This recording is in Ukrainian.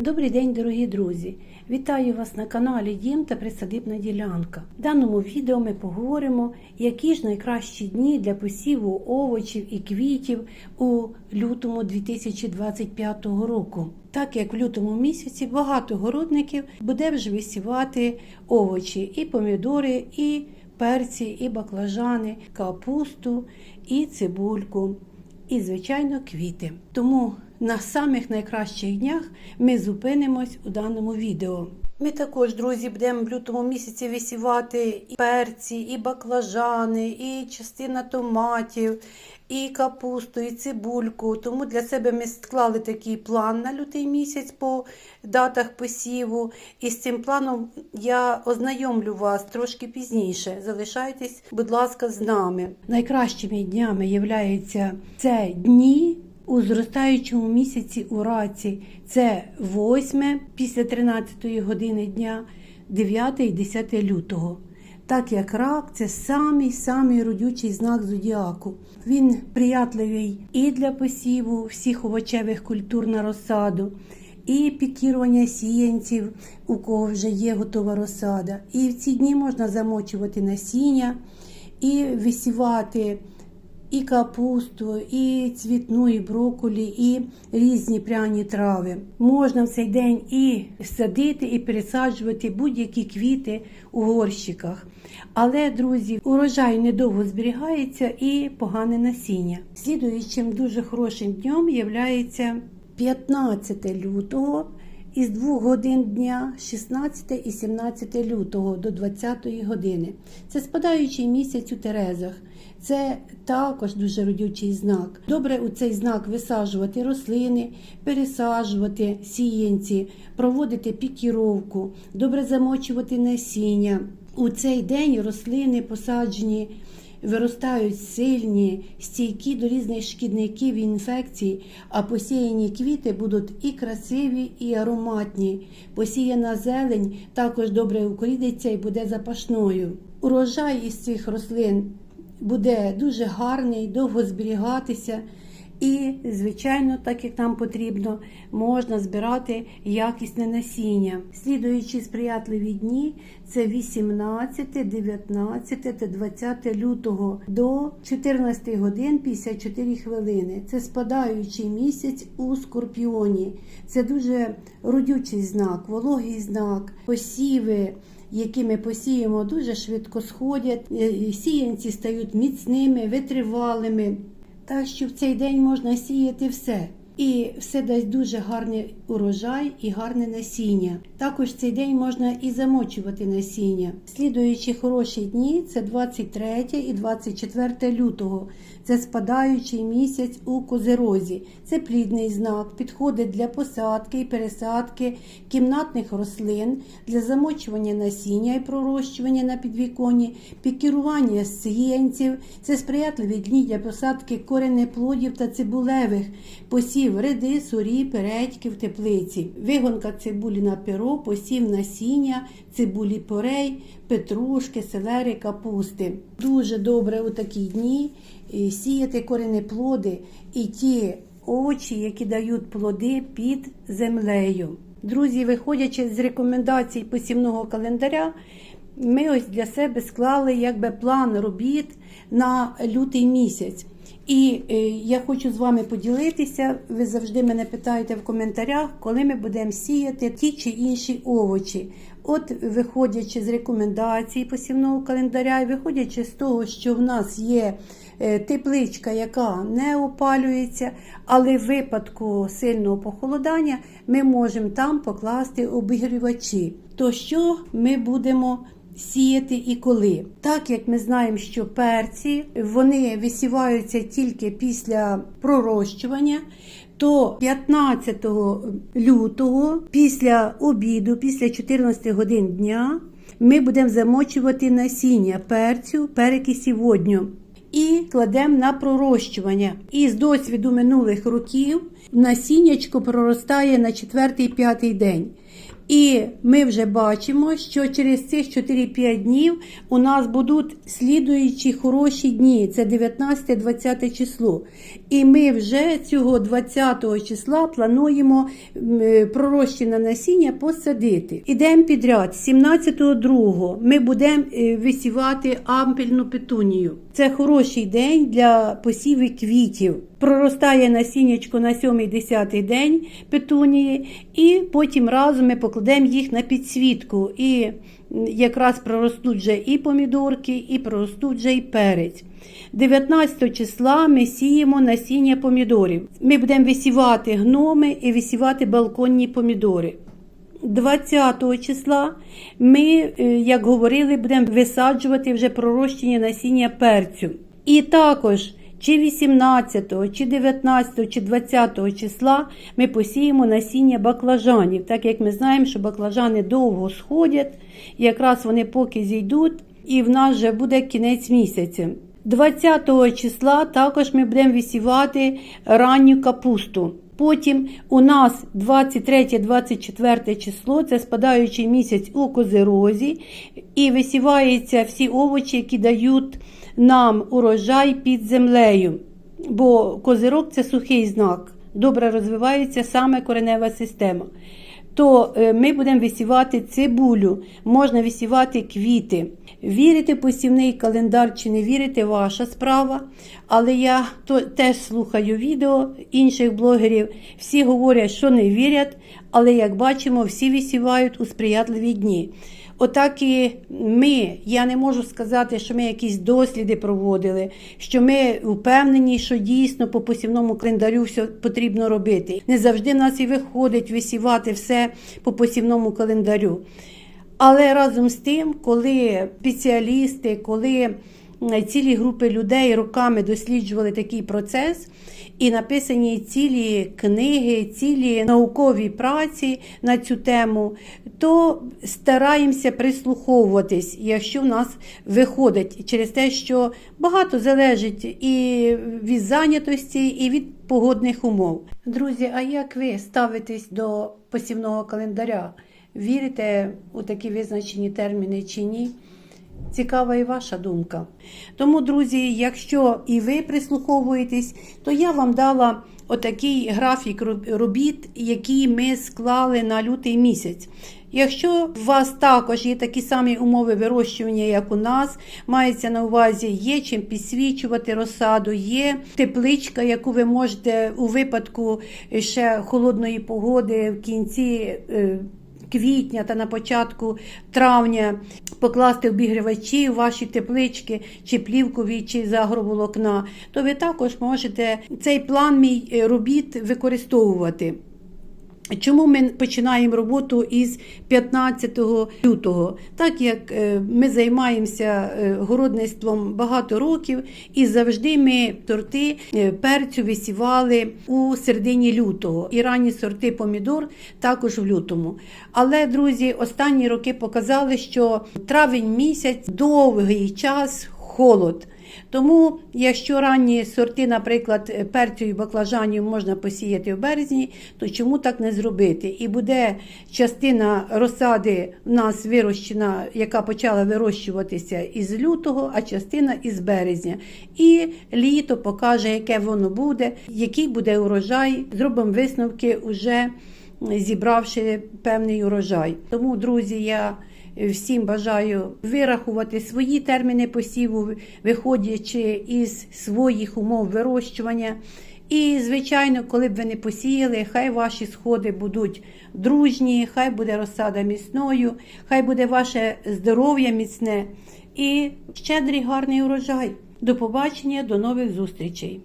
Добрий день, дорогі друзі! Вітаю вас на каналі Дім та Присадибна ділянка. В даному відео ми поговоримо, які ж найкращі дні для посіву овочів і квітів у лютому 2025 року. Так як в лютому місяці багато городників буде вже висівати овочі, і помідори, і перці, і баклажани, капусту, і цибульку і, звичайно, квіти. Тому на самих найкращих днях ми зупинимось у даному відео. Ми також, друзі, будемо в лютому місяці висівати і перці, і баклажани, і частина томатів, і капусту, і цибульку. Тому для себе ми склали такий план на лютий місяць по датах посіву. І з цим планом я ознайомлю вас трошки пізніше. Залишайтесь, будь ласка, з нами. Найкращими днями являються це дні. У зростаючому місяці у раці це 8 після 13 години дня, 9 і 10 лютого. Так як рак це самий самий родючий знак зодіаку. Він приятливий і для посіву всіх овочевих культур на розсаду, і пікірування сіянців, у кого вже є готова розсада. І в ці дні можна замочувати насіння і висівати і капусту, і цвітну, і брокколі, і різні пряні трави. Можна в цей день і садити, і пересаджувати будь-які квіти у горщиках. Але, друзі, урожай недовго зберігається і погане насіння. Слідуючим дуже хорошим днем є 15 лютого. Із 2 годин дня 16 і 17 лютого до 20 години. Це спадаючий місяць у Терезах. Це також дуже родючий знак. Добре у цей знак висаджувати рослини, пересаджувати сіянці, проводити пікіровку, добре замочувати насіння. У цей день рослини посаджені. Виростають сильні, стійкі до різних шкідників і інфекцій, а посіяні квіти будуть і красиві, і ароматні. Посіяна зелень також добре укорідиться і буде запашною. Урожай із цих рослин буде дуже гарний, довго зберігатися. І, звичайно, так як нам потрібно, можна збирати якісне насіння. Слідуючі сприятливі дні це 18, 19 та 20 лютого до 14 годин 54 хвилини. Це спадаючий місяць у скорпіоні. Це дуже родючий знак, вологий знак, посіви. Які ми посіємо, дуже швидко сходять, е, сіянці стають міцними, витривалими. Так що в цей день можна сіяти все. І все дасть дуже гарний урожай і гарне насіння. Також цей день можна і замочувати насіння. Слідуючі хороші дні це 23 і 24 лютого. Це спадаючий місяць у козерозі. Це плідний знак, підходить для посадки і пересадки кімнатних рослин, для замочування насіння і пророщування на підвіконні, пікірування сіянців. Це сприятливі дні для посадки коренеплодів та цибулевих посів редису, рі, передьки в теплиці, вигонка цибулі на перо, посів насіння, цибулі порей, петрушки, селери, капусти. Дуже добре у такі дні е, сіяти коренеплоди і ті овочі, які дають плоди під землею. Друзі, виходячи з рекомендацій посівного календаря, ми ось для себе склали якби план робіт на лютий місяць. І е, я хочу з вами поділитися. Ви завжди мене питаєте в коментарях, коли ми будемо сіяти ті чи інші овочі. От, виходячи з рекомендацій посівного календаря, і виходячи з того, що в нас є е, тепличка, яка не опалюється, але в випадку сильного похолодання ми можемо там покласти обігрівачі. То що ми будемо сіяти і коли. Так як ми знаємо, що перці вони висіваються тільки після пророщування, то 15 лютого, після обіду, після 14 годин дня, ми будемо замочувати насіння перцю, перекисі водню. І кладемо на пророщування. І з досвіду минулих років насіннячко проростає на 4-5 день. І ми вже бачимо, що через цих 4-5 днів у нас будуть слідуючі хороші дні. Це 19-20 число. І ми вже цього 20 числа плануємо е, пророщене насіння посадити. Ідемо підряд. 17.2 ми будемо е, висівати ампельну петунію. Це хороший день для посіву квітів. Проростає насіннячко на 7-10 день петунії, і потім разом ми покладемо їх на підсвітку. І якраз проростуть вже і помідорки, і проростуть вже і перець. 19 числа ми сіємо насіння помідорів. Ми будемо висівати гноми і висівати балконні помідори. 20 числа ми, е, як говорили, будемо висаджувати вже пророщені насіння перцю. І також чи 18, чи 19, чи 20 числа ми посіємо насіння баклажанів, так як ми знаємо, що баклажани довго сходять, і якраз вони поки зійдуть, і в нас вже буде кінець місяця. 20 числа також ми будемо висівати ранню капусту. Потім у нас 23-24 число це спадаючий місяць у козирозі, і висіваються всі овочі, які дають нам урожай під землею. Бо козирок це сухий знак, добре розвивається саме коренева система. То е, ми будемо висівати цибулю, можна висівати квіти. Вірити посівний календар чи не вірити, ваша справа. Але я то, теж слухаю відео інших блогерів. Всі говорять, що не вірять, але як бачимо, всі висівають у сприятливі дні. Отак і ми, я не можу сказати, що ми якісь досліди проводили, що ми впевнені, що дійсно по посівному календарю все потрібно робити. Не завжди в нас і виходить висівати все по посівному календарю. Але разом з тим, коли спеціалісти, коли цілі групи людей роками досліджували такий процес, і написані цілі книги, цілі наукові праці на цю тему, то стараємося прислуховуватись, якщо в нас виходить через те, що багато залежить і від зайнятості, і від погодних умов. Друзі, а як ви ставитесь до посівного календаря? Вірите у такі визначені терміни чи ні? Цікава і ваша думка. Тому, друзі, якщо і ви прислуховуєтесь, то я вам дала отакий графік робіт, який ми склали на лютий місяць. Якщо у вас також є такі самі умови вирощування, як у нас, мається на увазі, є чим підсвічувати розсаду, є тепличка, яку ви можете у випадку ще холодної погоди в кінці. Квітня та на початку травня покласти обігрівачі в ваші теплички, чи плівкові, чи з агроволокна, то ви також можете цей план мій е, робіт використовувати. Чому ми починаємо роботу із 15 лютого? Так як е, ми займаємося е, городництвом багато років, і завжди ми торти е, перцю висівали у середині лютого. І ранні сорти помідор також в лютому. Але, друзі, останні роки показали, що травень місяць довгий час холод. Тому, якщо ранні сорти, наприклад, перцю і баклажанів можна посіяти в березні, то чому так не зробити? І буде частина розсади в нас вирощена, яка почала вирощуватися із лютого, а частина із березня. І літо покаже, яке воно буде, який буде урожай. Зробимо висновки уже зібравши певний урожай. Тому, друзі, я всім бажаю вирахувати свої терміни посіву, виходячи із своїх умов вирощування. І, звичайно, коли б ви не посіяли, хай ваші сходи будуть дружні, хай буде розсада міцною, хай буде ваше здоров'я міцне і щедрий гарний урожай. До побачення, до нових зустрічей!